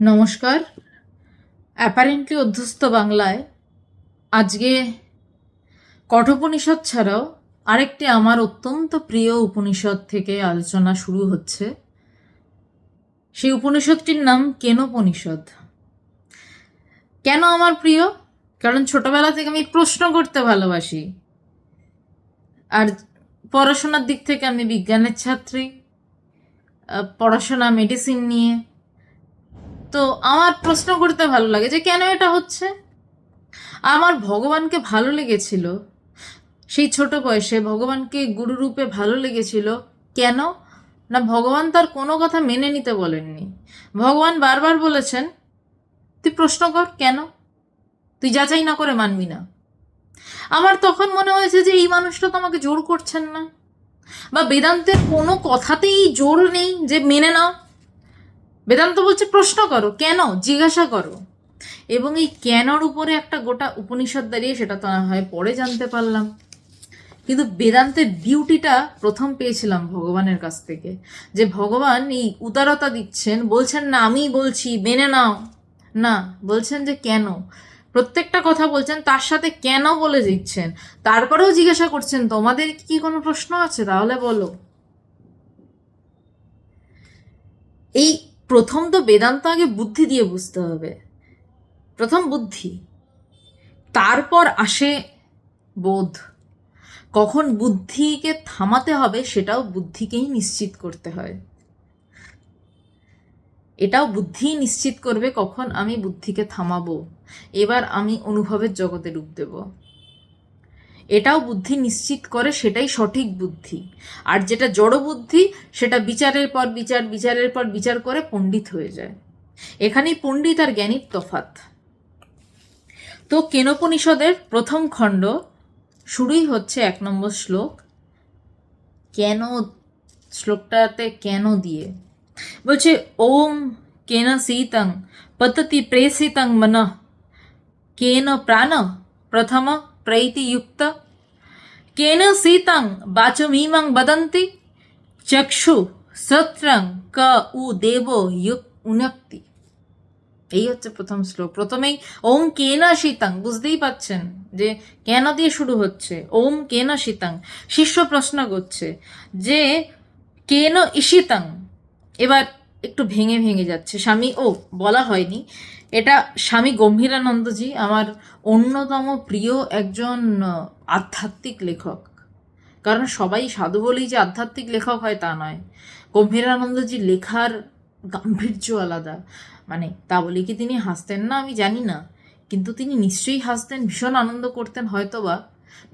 নমস্কার। অ্যাপারেন্টলি অধ্যস্ত বাংলায় আজকে কঠোপনিষদ ছাড়াও আরেকটি আমার অত্যন্ত প্রিয় উপনিষদ থেকে আলোচনা শুরু হচ্ছে। সেই উপনিষদটির নাম কেনোপনিষদ। কেন আমার প্রিয়? কারণ ছোটবেলা থেকে আমি প্রশ্ন করতে ভালোবাসি। আর পড়াশোনার দিক থেকে আমি বিজ্ঞানের ছাত্রী পড়াশোনা মেডিসিন নিয়ে তো আমার প্রশ্ন করতে ভালো লাগে যে কেন এটা হচ্ছে? আমার ভগবানকে ভালো লেগেছিল, সেই ছোট বয়সে ভগবানকে গুরুরূপে ভালো লেগেছিল, কেন? না, ভগবান তার কোনো কথা মেনে নিতে বলেননি। ভগবান বারবার বলেছেন, তুই প্রশ্ন কর, কেন? তুই যাচাই না করে মানবি না। আমার তখন মনে হয়েছে যে এই মানুষটা তো আমাকে জোর করছেন না। বা বেদান্তের কোনো কথাতেই জোর নেই যে মেনে নাও। বেদান্ত বলছে, প্রশ্ন করো, কেন? জিজ্ঞাসা করো। এবং এই কেনর উপরে একটা গোটা উপনিষদ দাঁড়িয়ে সেটা তো হয় পরে জানতে পারলাম। কিন্তু বেদান্তের বিউটিটা প্রথম পেয়েছিলাম ভগবানের কাছ থেকে, যে ভগবান এই উদারতা দিচ্ছেন, বলছেন, না আমি বলছি, মেনে নাও। না, বলছেন যে, কেন? প্রত্যেকটা কথা বলছেন, তার সাথে কেন বলে দিচ্ছেন? তারপরেও জিজ্ঞাসা করছেন, তোমাদের কি কোনো প্রশ্ন আছে? তাহলে বলো। এই প্রথম তো বেদান্ত আগে বুদ্ধি দিয়ে বুঝতে হবে। প্রথম বুদ্ধি। তারপর আসে বোধ। কখন বুদ্ধিকে থামাতে হবে সেটাও বুদ্ধিকেই নিশ্চিত করতে হয়। এটাও বুদ্ধি নিশ্চিত করবে কখন আমি বুদ্ধিকে থামাবো। এবার আমি অনুভবের জগতে ডুব দেব। এটাও বুদ্ধি নিশ্চিত করে সেটাই সঠিক বুদ্ধি। আর যেটা জড় বুদ্ধি, সেটা বিচারের পর বিচার, বিচারের পর বিচার করে পণ্ডিত হয়ে যায়। এখানেই পণ্ডিত আর জ্ঞানীর তফাত তো কেনোপনিষদের প্রথম খণ্ড শুরুই হচ্ছে এক নম্বর শ্লোক, কেন, শ্লোকটাতে কেন দিয়ে? বলছে, ওম কেন শীতং পততি প্রেষিতং মন, কেন প্রাণ প্রথম প্রৈতিযুক্ত কেন শীতং বাচমিমং বদন্তি চক্ষু সত্রং ক উ দেব যুক উনক্তি এই হচ্ছে প্রথম শ্লোক। প্রথমেই, ওম কেন শীতং বুঝতেই পাচ্ছেন যে কেন দিয়ে শুরু হচ্ছে। ওম কেন শীতং শিষ্য প্রশ্ন করছে যে, কেন ঈশিতং এবার একটু ভেঙে ভেঙে যাচ্ছে। স্বামী, ও, বলা হয়নি। এটা স্বামী গম্ভীরানন্দজি, আমার অন্যতম প্রিয় একজন আধ্যাত্মিক লেখক। কারণ সবাই সাধু বলেই যে আধ্যাত্মিক লেখক হয় তা নয়। গম্ভীরানন্দজি লেখার গাম্ভীর্য আলাদা। মানে তা বলে কি তিনি হাসতেন না আমি জানি না। কিন্তু তিনি নিশ্চয়ই হাসতেন, ভীষণ আনন্দ করতেন হয়তোবা।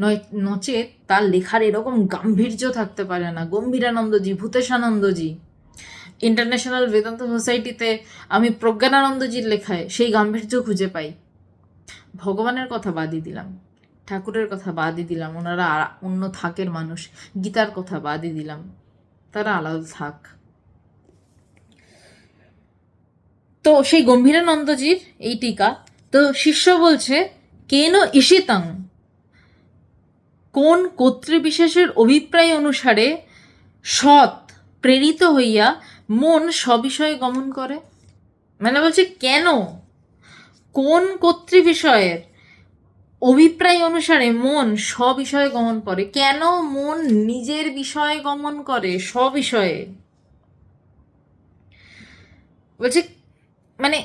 নয়, নচেত তার লেখার এরকম গাম্ভীর্য থাকতে পারে না। গম্ভীরানন্দজি, ভূতেশানন্দজি। ইন্টারন্যাশনাল বেদান্ত সোসাইটিতে আমি প্রজ্ঞানানন্দজির লেখায় সেই গাম্ভীর্য খুঁজে পাই। ভগবানের কথা বাদই দিলাম, ঠাকুরের কথা বাদই দিলাম, ওনারা অন্য থাকের মানুষ, গীতার কথা বাদই দিলাম, তারা আলাদা থাক। তো সেই গম্ভীরানন্দজির এই টিকা, তো শিষ্য বলছে, কেন ইশিতাং কোন কর্তৃবিশেষের অভিপ্রায় অনুসারে সৎ, প্রেরিত হইয়া মন সবিষয়ে গমন করে? মানে বলছে, কেন? কোন কর্তৃ কর্তৃবিষয়ের অভিপ্রায় অনুসারে মন সবিষয়ে গমন করে? কেন মন নিজের বিষয়ে গমন করে সবিষয়ে বলছে মানে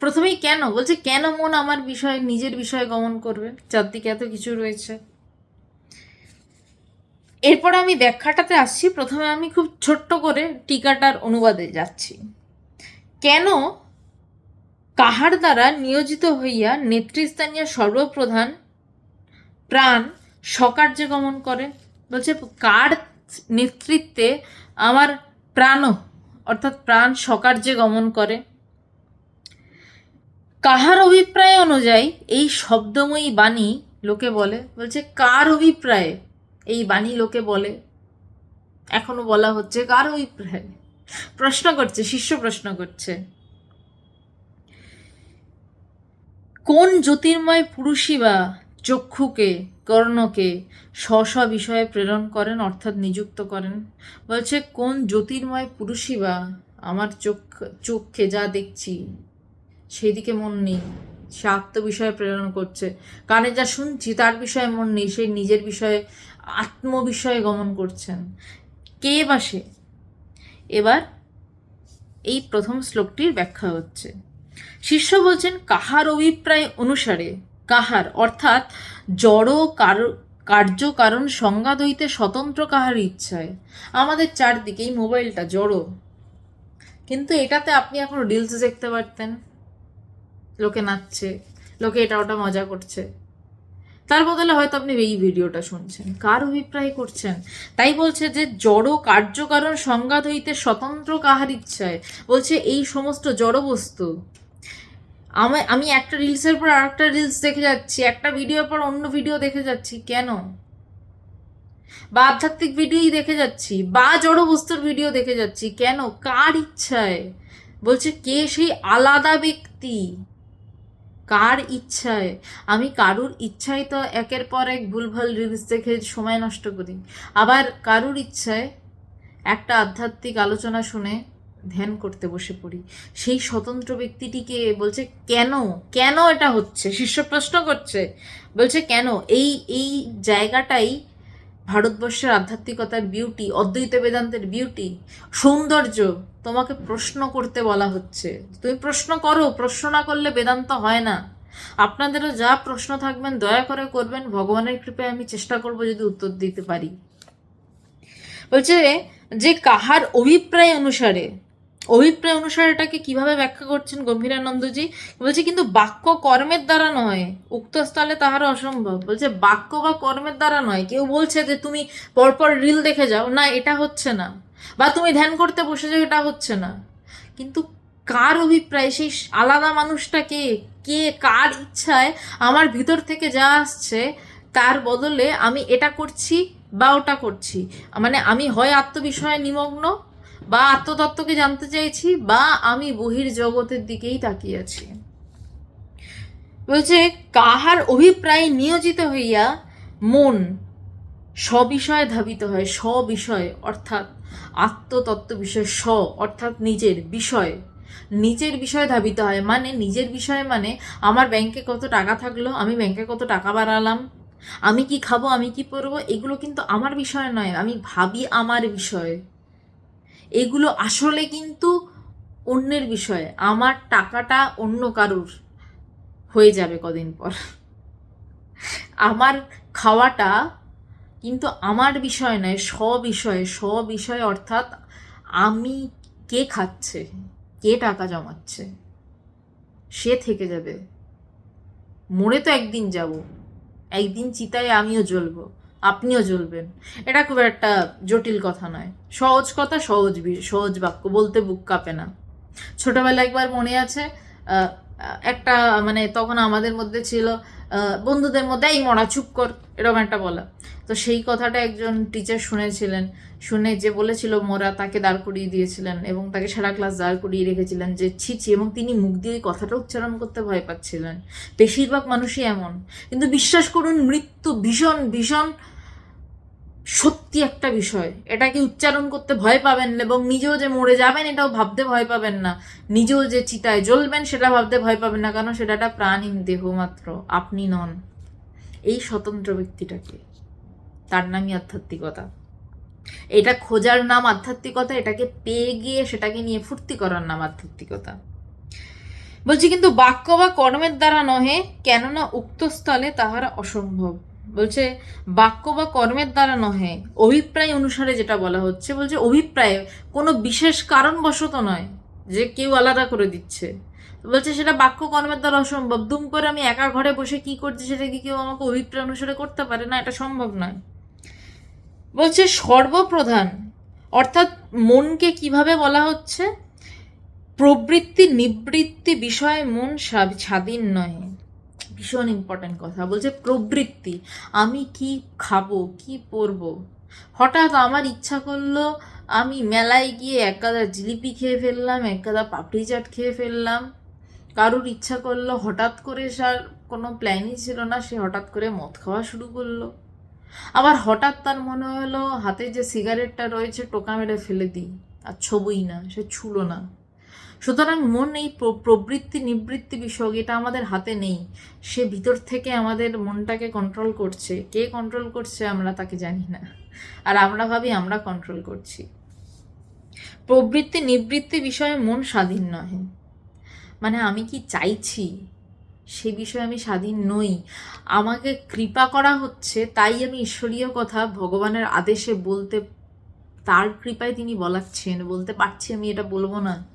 প্রথমেই কেন? বলছে, কেন মন আমার বিষয়ে, নিজের বিষয়ে গমন করবে? চারদিকে এত কিছু রয়েছে। এরপর আমি ব্যাখ্যাটাতে আসছি। প্রথমে আমি খুব ছোট্ট করে টিকাটার অনুবাদে যাচ্ছি। কেন কাহার দ্বারা নিয়োজিত হইয়া নেতৃস্থানীয় সর্বপ্রধান প্রাণ সকার্যে গমন করে বলছে, কার নেতৃত্বে আমার প্রাণ, অর্থাৎ প্রাণ সকার্যে গমন করে? কাহার অভিপ্রায় অনুযায়ী এই শব্দময়ী বাণী লোকে বলে। বলছে, কার অভিপ্রায়ে? এই বাণী লোকে বলে। এখনও বলা হচ্ছে কার অভিপ্রায় প্রশ্ন করছে, শিষ্য প্রশ্ন করছে। কোন জ্যোতির্ময় পুরুষই বা চক্ষুকে, কর্ণকে স্ব স্ব বিষয়ে প্রেরণ করেন, অর্থাৎ নিযুক্ত করেন? বলছে, কোন জ্যোতির্ময় পুরুষই বা আমার চোখ, চোখে যা দেখছি, সেদিকে মন নেই, সে আত্মবিষয়ে প্রেরণ করছে। কানে যা শুনছি, তার বিষয়ে মন নেই সেই নিজের বিষয়ে আত্মবিষয়ে গমন করছেন। কে বা সে? এবার এই প্রথম শ্লোকটির ব্যাখ্যা হচ্ছে। শিষ্য বলছেন, কাহার অভিপ্রায় অনুসারে, কাহার, অর্থাৎ জড় কার, কার্য কারণ সংজ্ঞা দইতে স্বতন্ত্র কাহার ইচ্ছায়। আমাদের চারদিকে এই মোবাইলটা জড়ো। কিন্তু এটাতে আপনি এখন রিলস দেখতে পারতেন। লোকে নাচছে, লোকে এটা ওটা মজা করছে। তার বদলে হয়তো আপনি এই ভিডিওটা শুনছেন। কার অভিপ্রায় করছেন? তাই বলছে যে, জড় কার্যকারণ সংঘাত হইতে স্বতন্ত্র কাহার ইচ্ছায়। বলছে, এই সমস্ত জড় বস্তু। আমি আমি একটা রিলসের পর আরেকটা রিলস দেখে যাচ্ছি, একটা ভিডিওর পর অন্য ভিডিও দেখে যাচ্ছি। কেন? বা আধ্যাত্মিক ভিডিওই দেখে যাচ্ছি, বা জড় বস্তুর ভিডিও দেখে যাচ্ছি। কেন? কার ইচ্ছায়? বলছে, কে সেই আলাদা ব্যক্তি? কার ইচ্ছায়? আমি কারুর ইচ্ছায় তো একের পর এক ভুলভাল রিলস দেখে সময় নষ্ট করি। আবার কারুর ইচ্ছায় একটা আধ্যাত্মিক আলোচনা শুনে ধ্যান করতে বসে পড়ি। সেই স্বতন্ত্র ব্যক্তিটিকে বলছে, কেন? কেন এটা হচ্ছে? শিষ্য প্রশ্ন করছে। বলছে, কেন? এই এই জায়গাটাই ভারতবর্ষের আধ্যাত্মিকতার বিউটি অদ্বৈত বেদান্তের বিউটি সৌন্দর্য তোমাকে প্রশ্ন করতে বলা হচ্ছে। তুমি প্রশ্ন করো, প্রশ্ন না করলে বেদান্ত হয় না। আপনাদেরও যা প্রশ্ন থাকবেন, দয়া করে করবেন। ভগবানের কৃপায় আমি চেষ্টা করব যদি উত্তর দিতে পারি। বলছে, যে কাহার অভিপ্রায় অনুসারে অভিপ্রায় অনুসারে এটাকে কীভাবে ব্যাখ্যা করছেন গম্ভীরানন্দজি? বলছে, কিন্তু বাক্য কর্মের দ্বারা নয়। উক্ত স্থলে তাহার অসম্ভব। বলছে, বাক্য বা কর্মের দ্বারা নয়। কেউ বলছে যে, তুমি পরপর রিল দেখে যাও। না, এটা হচ্ছে না। বা তুমি ধ্যান করতে বসে এটা হচ্ছে না। কিন্তু কার অভিপ্রায়? সেই আলাদা মানুষটা কে? কে কার ইচ্ছায় আমার ভিতর থেকে যা আসছে, তার বদলে আমি এটা করছি বা ওটা করছি। মানে আমি হয় আত্মবিষয়ে নিমগ্ন বা আত্মতত্ত্বকে জানতে চাইছি বা আমি বহির জগতের দিকেই তাকিয়ে আছি। বলছে, কাহার অভিপ্রায় নিয়োজিত হইয়া মন স্ববিষয়ে ধাবিত হয়, স্ববিষয়, অর্থাৎ আত্মতত্ত্ব বিষয় স্ব, অর্থাৎ নিজের বিষয়। নিজের বিষয়ে ধাবিত হয় মানে নিজের বিষয়ে মানে আমার ব্যাংকে কত টাকা থাকল, আমি ব্যাংকে কত টাকা বাড়ালাম, আমি কি খাব, আমি কি পরবো, এগুলো কিন্তু আমার বিষয় নয়, আমি ভাবি আমার বিষয়। এগুলো আসলে কিন্তু অন্যের বিষয়, আমার টাকাটা অন্য কারুর হয়ে যাবে কদিন পর। আমার খাওয়াটা কিন্তু আমার বিষয় নয় স বিষয়ে স বিষয় অর্থাৎ আমি কে খাচ্ছে, কে টাকা জমাচ্ছে, সে থেকে যাবে। মরে তো একদিন যাব। একদিন চিতায় আমিও জ্বলবো, আপনিও জ্বলবেন। এটা খুব একটা জটিল কথা নয়। সহজ কথা, সহজ সহজ বাক্য। বলতে বুক কাঁপে না। ছোটবেলায় একবার মনে আছে একটা মানে তখন আমাদের মধ্যে ছিল বন্ধুদের মধ্যে, এই মরা, চুপ কর, এরকম একটা বলা। তো সেই কথাটা একজন টিচার শুনেছিলেন। শুনে যে বলেছিল, মোরা তাকে দাঁড় করিয়ে দিয়েছিলেন এবং তাকে সারা ক্লাস দাঁড় করিয়ে রেখেছিলেন যে ছিছি এবং তিনি মুখ দিয়ে কথাটা উচ্চারণ করতে ভয় পাচ্ছিলেন। বেশিরভাগ মানুষই এমন। কিন্তু বিশ্বাস করুন, মৃত্যু ভীষণ ভীষণ সত্যি একটা বিষয়। এটাকে উচ্চারণ করতে ভয় পাবেন না এবং নিজেও যে মরে যাবেন এটাও ভাবতে ভয় পাবেন না। নিজেও যে চিতায় জ্বলবেন সেটা ভাবতে ভয় পাবেন না, কারণ সেটা একটা প্রাণহীন দেহ মাত্র। আপনি নন। এই স্বতন্ত্র ব্যক্তিটাকে। তার নামই আধ্যাত্মিকতা। এটা খোঁজার নাম আধ্যাত্মিকতা, এটাকে পেয়ে গিয়ে সেটাকে নিয়ে ফুর্তি করার নাম আধ্যাত্মিকতা। বলছি কিন্তু বাক্য বা কর্মের দ্বারা নহে, কেননা উক্ত স্থলে তাহারা অসম্ভব। বলছে, বাক্য বা কর্মের দ্বারা নহে, অভিপ্রায় অনুসারে যেটা বলা হচ্ছে, বলছে অভিপ্রায় কোনো বিশেষ কারণবশত নয় যে কেউ আলাদা করে দিচ্ছে। বলছে, সেটা বাক্য কর্মের দ্বারা অসম্ভব। দুম করে আমি একা ঘরে বসে কি করছি সেটা কি কেউ আমাকে অভিপ্রায় অনুসারে করতে পারে? না, এটা সম্ভব নয়। বলছে, সর্বপ্রধান, অর্থাৎ মনকে কীভাবে বলা হচ্ছে? প্রবৃত্তি নিবৃত্তি বিষয়ে মন স্বা- স্বাধীন নয়। ভীষণ ইম্পর্টেন্ট কথা। বলছে, প্রবৃত্তি, আমি কি খাব, কি পরবো? হঠাৎ আমার ইচ্ছা করল, আমি মেলায় গিয়ে এক গাদা জিলিপি খেয়ে ফেললাম, এক গাদা পাপড়ি চাট খেয়ে ফেললাম। কারুর ইচ্ছা করল, হঠাৎ করে সার কোনো প্ল্যানই ছিল না, সে হঠাৎ করে মদ খাওয়া শুরু করল। আবার হঠাৎ তার মনে হলো, হাতে যে সিগারেটটা রয়েছে, টোকা মেরে ফেলে দিই, আর ছবই না, সে ছুলো না। সুতরাং মন এই প্র- প্রবৃত্তি নিবৃত্তি বিষয় এটা আমাদের হাতে নেই। সে ভিতর থেকে আমাদের মনটাকে কন্ট্রোল করছে। কে কন্ট্রোল করছে আমরা তাকে জানি না। আর আমরা ভাবি আমরা কন্ট্রোল করছি। প্রবৃত্তি নিবৃত্তি বিষয়ে মন স্বাধীন নহে। মানে আমি কি চাইছি? সে বিষয়ে আমি স্বাধীন নই। আমাকে কৃপা করা হচ্ছে, তাই আমি ঈশ্বরীয় কথা ভগবানের আদেশে বলতে, তার কৃপায় তিনি বলাচ্ছেন। বলতে পারছি আমি এটা বলব না।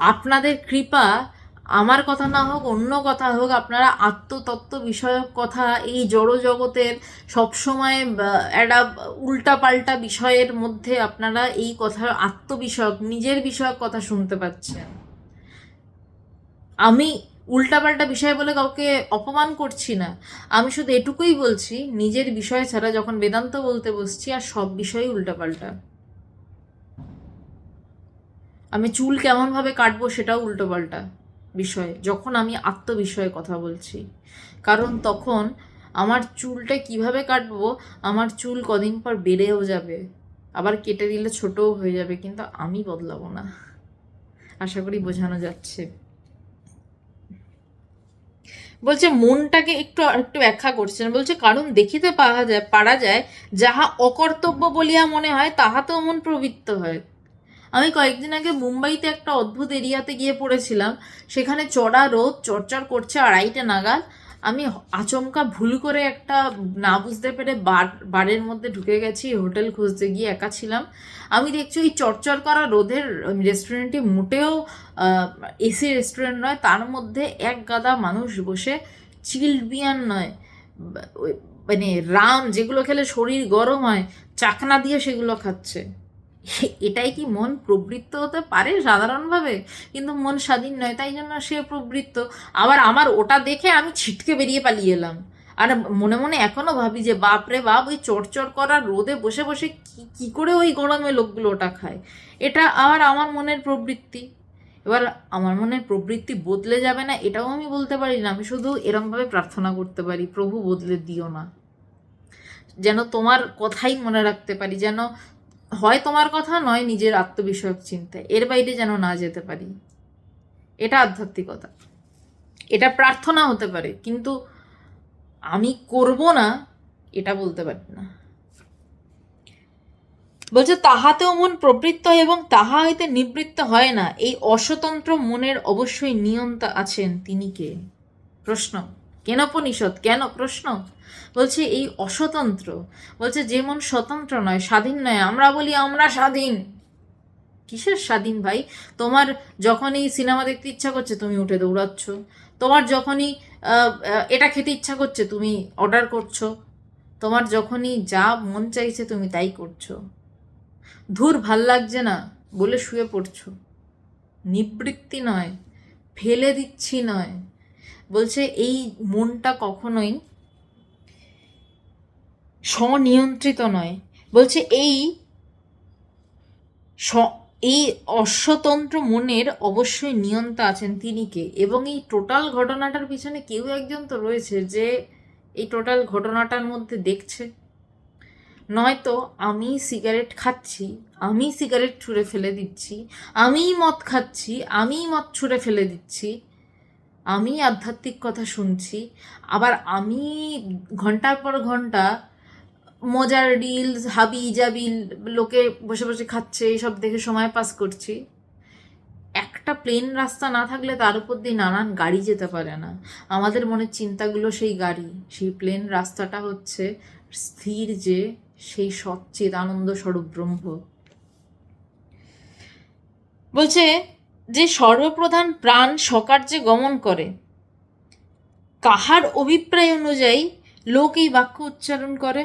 আপনাদের কৃপা, আমার কথা না হোক, অন্য কথা হোক, আপনারা আত্মতত্ত্ব বিষয়ক কথা, এই জড় জগতের সবসময় একটা উল্টাপাল্টা বিষয়ের মধ্যে আপনারা এই কথা আত্মবিষয়ক, নিজের বিষয়ক কথা শুনতে পাচ্ছেন। আমি উল্টাপাল্টা বিষয় বলে কাউকে অপমান করছি না। আমি শুধু এটুকুই বলছি, নিজের বিষয় ছাড়া যখন বেদান্ত বলতে বসছি, আর সব বিষয়ই উল্টাপাল্টা। আমি চুল কেমনভাবে কাটবো সেটাও উল্টোপাল্টা বিষয়, যখন আমি আত্মবিষয়ে কথা বলছি। কারণ তখন আমার চুলটা কীভাবে কাটবো, আমার চুল কদিন পর বেড়েও যাবে, আবার কেটে দিলে ছোটও হয়ে যাবে, কিন্তু আমি বদলাবো না। আশা করি বোঝানো যাচ্ছে। বলছে, মনটাকে একটু একটু ব্যাখ্যা করছেন। বলছে, কারণ দেখিতে পাওয়া যায়, পারা যায়, যাহা অকর্তব্য বলিয়া মনে হয়, তাহাতেও মন প্রবৃত্ত হয়। আমি কয়েকদিন আগে মুম্বাইতে একটা অদ্ভুত এরিয়াতে গিয়ে পড়েছিলাম। সেখানে চড়া রোদ চরচর করছে আড়াইটে নাগাদ। আমি আচমকা ভুল করে একটা না বুঝতে পেরে বার, বারের মধ্যে ঢুকে গেছি, হোটেল খুঁজতে গিয়ে একা ছিলাম। আমি দেখছি ওই চরচর করা রোদের রেস্টুরেন্টটি মোটেও এসি রেস্টুরেন্ট নয়, তার মধ্যে এক গাদা মানুষ বসে চিল্ড নয় মানে রাম যেগুলো খেলে শরীর গরম হয়, চাকনা দিয়ে সেগুলো খাচ্ছে। এটাই কি মন প্রবৃত্ত হতে পারে সাধারণভাবে? কিন্তু মন স্বাধীন নয়, তাই জন্য সে প্রবৃত্ত। আবার আমার ওটা দেখে আমি ছিটকে বেরিয়ে পালিয়ে এলাম। আর মনে মনে এখনও ভাবি যে বাপ রে বাপ, ওই চড়চড় করা রোদে বসে বসে কি কি করে ওই গরমে লোকগুলো ওটা খায়? এটা আবার আমার মনের প্রবৃত্তি। এবার আমার মনের প্রবৃত্তি বদলে যাবে না, এটাও আমি বলতে পারি না। আমি শুধু এরমভাবে প্রার্থনা করতে পারি, প্রভু বদলে দিও না। যেন তোমার কথাই মনে রাখতে পারি, যেন হয় তোমার কথা, নয় নিজের আত্মবিষয়ক চিন্তায় এর বাইরে যেন না যেতে পারি। এটা আধ্যাত্মিকতা। এটা প্রার্থনা হতে পারে, কিন্তু আমি করব না, এটা বলতে পারি না। বলছে, তাহাতেও মন প্রবৃত্ত হয় এবং তাহা হইতে নিবৃত্ত হয় না। এই অস্বতন্ত্র মনের অবশ্যই নিয়ন্তা আছেন তিনি কে? প্রশ্ন। কেন উপনিষদ কেন? প্রশ্ন। বলছে, এই অস্বতন্ত্র। বলছে, যে মন স্বতন্ত্র নয়, স্বাধীন নয়। আমরা বলি, আমরা স্বাধীন। কিসের স্বাধীন ভাই? তোমার যখনই সিনেমা দেখতে ইচ্ছা করছে, তুমি উঠে দৌড়াচ্ছ। তোমার যখনই এটা খেতে ইচ্ছা করছে, তুমি অর্ডার করছ। তোমার যখনই যা মন চাইছে, তুমি তাই করছ। ধুর, ভালো লাগছে না, বলে শুয়ে পড়ছো। নিবৃত্তি নয়, ফেলে দিচ্ছি নয়। বলছে এই মনটা কখনোই স্বনিয়ন্ত্রিত নয়। বলছে এই এই অশ্বতন্ত্র মনের অবশ্যই নিয়ন্তা আছেন তিনি কে? এবং এই টোটাল ঘটনাটার পিছনে কেউ একজন তো রয়েছে যে এই টোটাল ঘটনাটার মধ্যে দেখছে। নয়তো আমি সিগারেট খাচ্ছি, আমি সিগারেট ছুঁড়ে ফেলে দিচ্ছি, আমিই মদ খাচ্ছি, আমিই মদ ছুঁড়ে ফেলে দিচ্ছি আমি আধ্যাত্মিক কথা শুনছি, আবার আমি ঘণ্টার পর ঘণ্টা মজার রিলস হাবি জাবি লোকে বসে বসে খাচ্ছে এইসব দেখে সময় পাস করছি। একটা প্লেন রাস্তা না থাকলে তার উপর দিয়ে নানান গাড়ি যেতে পারে না। আমাদের মনের চিন্তাগুলো সেই গাড়ি। সেই প্লেন রাস্তাটা হচ্ছে স্থির যে সেই সচ্চেত আনন্দ স্বরূপ ব্রহ্ম। বলছে যে সর্বপ্রধান প্রাণ সকার্যে গমন করে, কাহার অভিপ্রায় অনুযায়ী লোক এই বাক্য উচ্চারণ করে?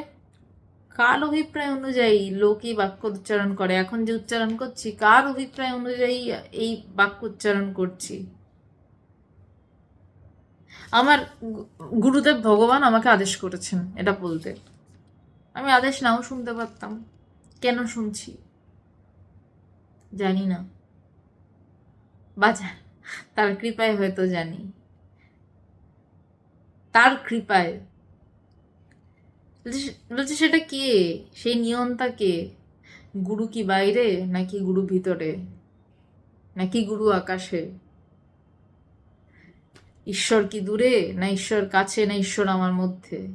কার অভিপ্রায় অনুযায়ী লোক এই বাক্য উচ্চারণ করে? এখন যে উচ্চারণ করছি, কার অভিপ্রায় অনুযায়ী এই বাক্য উচ্চারণ করছি? আমার গুরুদেব ভগবান আমাকে আদেশ করেছেন এটা বলতে। আমি আদেশ নাও শুনতে পারতাম। কেন শুনছি? জানি না। বা তার কৃপায় হয়তো জানি। তার কৃপায়? বলছে বলছে সেটা কে? সেই নিয়ন্তা কে? গুরু কি বাইরে, নাকি গুরু ভিতরে? নাকি গুরু আকাশে? ঈশ্বর কি দূরে, না ঈশ্বর কাছে, না ঈশ্বর আমার মধ্যে?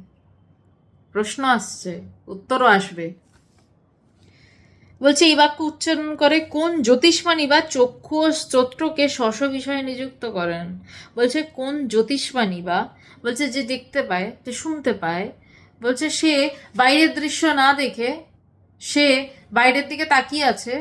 প্রশ্ন আসছে, উত্তরও আসবে। বলছে, এই বাক্য উচ্চারণ করে কোন জ্যোতিষ্মানী বা চক্ষু ও স্তোত্রকে স্বশ বিষয়ে নিযুক্ত করেন? বলছে, কোন জ্যোতিষ্মানী বা? বলছে, যে দেখতে পায়, যে শুনতে পায়। বলছে, সে বাইরের দৃশ্য না দেখে, সে বাইরের দিকে তাকিয়ে আছে,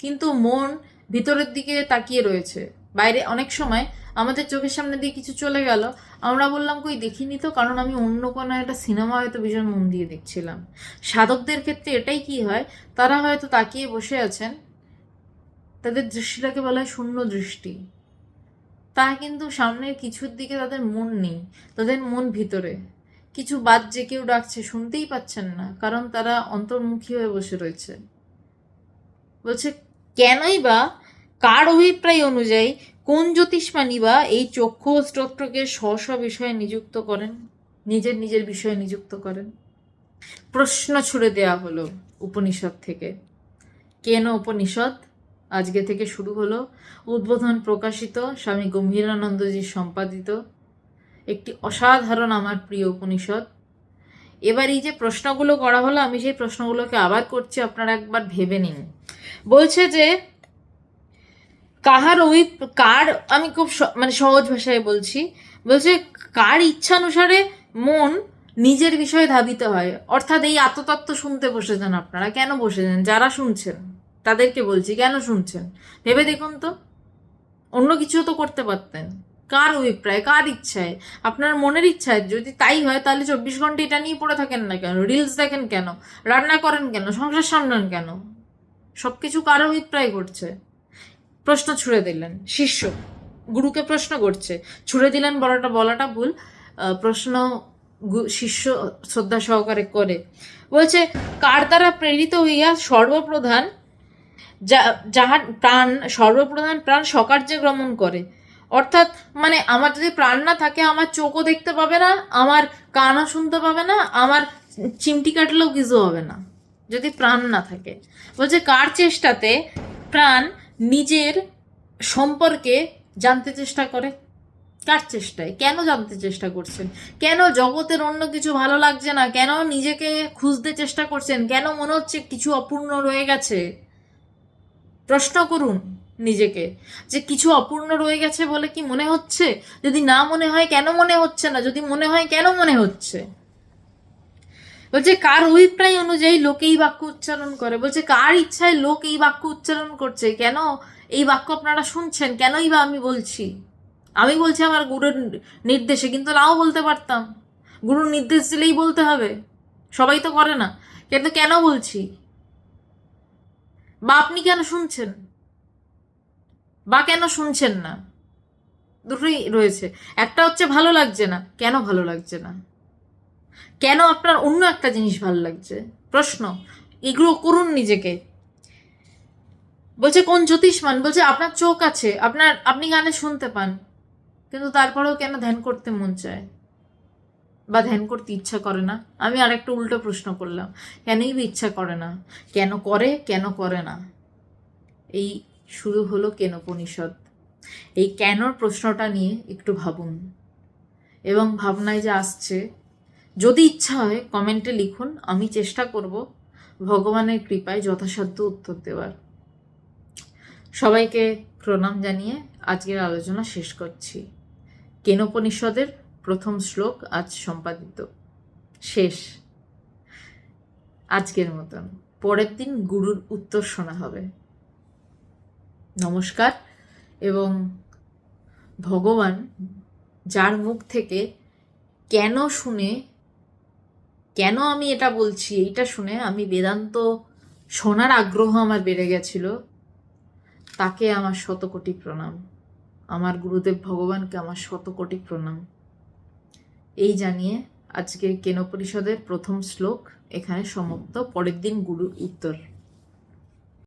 কিন্তু মন ভিতরের দিকে তাকিয়ে রয়েছে। বাইরে অনেক সময় আমাদের চোখের সামনে দিয়ে কিছু চলে গেল। আমরা বললাম, কই, দেখিনি তো, কারণ আমি অন্য কোনো একটা সিনেমা হয়তো ভীষণ মন দিয়ে দেখছিলাম। সাধকদের ক্ষেত্রে এটাই কি হয়, তারা হয়তো তাকিয়ে বসে আছেন। তাদের দৃষ্টিটাকে বলা হয় শূন্য দৃষ্টি। তা কিন্তু সামনের কিছুর দিকে তাদের মন নেই, তাদের মন ভিতরে। কিছু বাদ যে কেউ ডাকছে, শুনতেই পাচ্ছেন না, কারণ তারা অন্তর্মুখী হয়ে বসে রয়েছে। বলছে, কেনই বা? কার অভিপ্রায় অনুযায়ী কোন জ্যোতিষমানী বা এই চক্ষু ও স্তোত্রকে স্ব স্ব বিষয়ে নিযুক্ত করেন? নিজের নিজের বিষয়ে নিযুক্ত করেন? প্রশ্ন ছুড়ে দেয়া হলো উপনিষদ থেকে। কেন উপনিষদ? আজকে থেকে শুরু হলো। উদ্বোধন প্রকাশিত, স্বামী গম্ভীরানন্দজি সম্পাদিত। একটি অসাধারণ আমার প্রিয় উপনিষদ। এবার এই যে প্রশ্নগুলো করা হলো, আমি সেই প্রশ্নগুলোকে আবার করছি, আপনারা একবার ভেবে নিন। বলছে যে কাহার ওই কার, আমি খুব মানে সহজ ভাষায় বলছি। বলছে কার ইচ্ছানুসারে মন নিজের বিষয়ে ধাবিত হয়। অর্থাৎ এই আত্মতত্ত্ব শুনতে বসেছেন আপনারা। কেন বসেছেন? যারা শুনছেন, তাদেরকে বলছি, কেন শুনছেন? ভেবে দেখুন তো। অন্য কিছু তো করতে পারতেন। কার অভিপ্রায়? কার ইচ্ছায়? আপনার মনের ইচ্ছায়। যদি তাই হয়, তাহলে চব্বিশ ঘণ্টা এটা নিয়ে পড়ে থাকেন না কেন? রিলস দেখেন কেন? রান্না করেন কেন? সংসার সামলান কেন? সব কিছু কার অভিপ্রায় করছে? প্রশ্ন ছুড়ে দিলেন। শিষ্য, গুরুকে প্রশ্ন করছে। ছুড়ে দিলেন বলাটা বলাটা ভুল। প্রশ্ন শিষ্য শ্রদ্ধা সহকারে করে। বলছে, কার দ্বারা প্রেরিত হইয়া সর্বপ্রধান যা- যাহার প্রাণ, সর্বপ্রধান প্রাণ সকার্যে গ্রমণ করে? অর্থাৎ মানে আমার যদি প্রাণ না থাকে, আমার চোখও দেখতে পাবে না, আমার কানও শুনতে পাবে না, আমার চিমটি কাটলেও কিছু হবে না, যদি প্রাণ না থাকে। বলছে, কার চেষ্টাতে প্রাণ নিজের সম্পর্কে জানতে চেষ্টা করে। কার চেষ্টায়? কেন জানতে চেষ্টা করছেন? কেন জগতের অন্য কিছু ভালো লাগছে না? কেন নিজেকে খুঁজতে চেষ্টা করছেন? কেন মনে হচ্ছে কিছু অপূর্ণ রয়ে গেছে? প্রশ্ন করুন নিজেকে। যে কিছু অপূর্ণ রয়ে গেছে বলে কি মনে হচ্ছে? যদি না মনে হয় কেন মনে হচ্ছে না? যদি মনে হয় কেন মনে হচ্ছে? বলছে, কার অভিপ্রায় অনুযায়ী লোক এই বাক্য উচ্চারণ করে? বলছে, কার ইচ্ছায় লোক এই বাক্য উচ্চারণ করছে? কেন এই বাক্য আপনারা শুনছেন? কেনই বা আমি বলছি? আমি বলছি আমার গুরুর নির্দেশে, কিন্তু নাও বলতে পারতাম। গুরুর নির্দেশ দিলেই বলতে হবে। সবাই তো করে না। কিন্তু কেন বলছি? বা আপনি কেন শুনছেন? বা কেন শুনছেন না? দুটোই রয়েছে। একটা হচ্ছে, ভালো লাগছে না। কেন ভালো লাগছে না? কেন আপনার অন্য একটা জিনিস ভালো লাগছে? প্রশ্ন। এগুলো করুন নিজেকে। বলছে, কোন জ্যোতিষমান? বলছে, আপনার চোখ আছে, আপনার, আপনি গানে শুনতে পান, কিন্তু তারপরেও কেন ধ্যান করতে মন চায়? বা ধ্যান করতে ইচ্ছা করে না? আমি আরেকটা উল্টো প্রশ্ন করলাম, কেনই বা ইচ্ছা করে না? কেন করে কেন করে না? এই শুরু হলো কেন উপনিষদ এই কেনর প্রশ্নটা নিয়ে একটু ভাবুন। এবং ভাবনায় যে আসছে যদি ইচ্ছা হয় কমেন্টে লিখুন, আমি চেষ্টা করব ভগবানের কৃপায় যথাসাধ্য উত্তর দেওয়ার। সবাইকে প্রণাম জানিয়ে আজকের আলোচনা শেষ করছি। কেনোপনিষদের প্রথম শ্লোক আজ সম্পাদিত। শেষ। আজকের মতন। পরের দিন গুরুর উত্তর শোনা হবে। নমস্কার এবং ভগবান যার মুখ থেকে কেন শুনে কেন আমি এটা বলছি এইটা শুনে আমি বেদান্ত শোনার আগ্রহ আমার বেড়ে গেছিল। তাকে আমার শতকোটি প্রণাম। আমার গুরুদেব ভগবানকে আমার শতকোটি প্রণাম। এই জানিয়ে আজকে কেন পরিষদের প্রথম শ্লোক এখানে সমাপ্ত। পরের দিন গুরুর উত্তর।